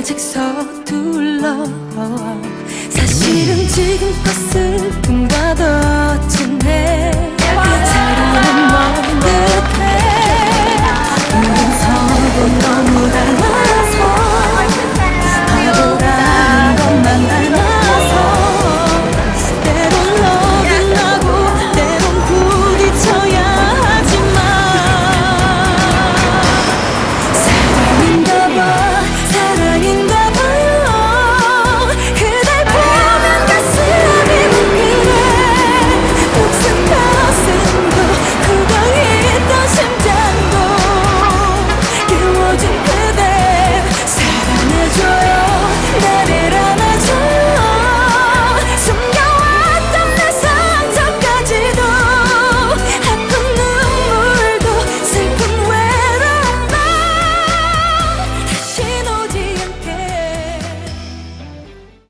아직 서둘러. 사실은 지금 것을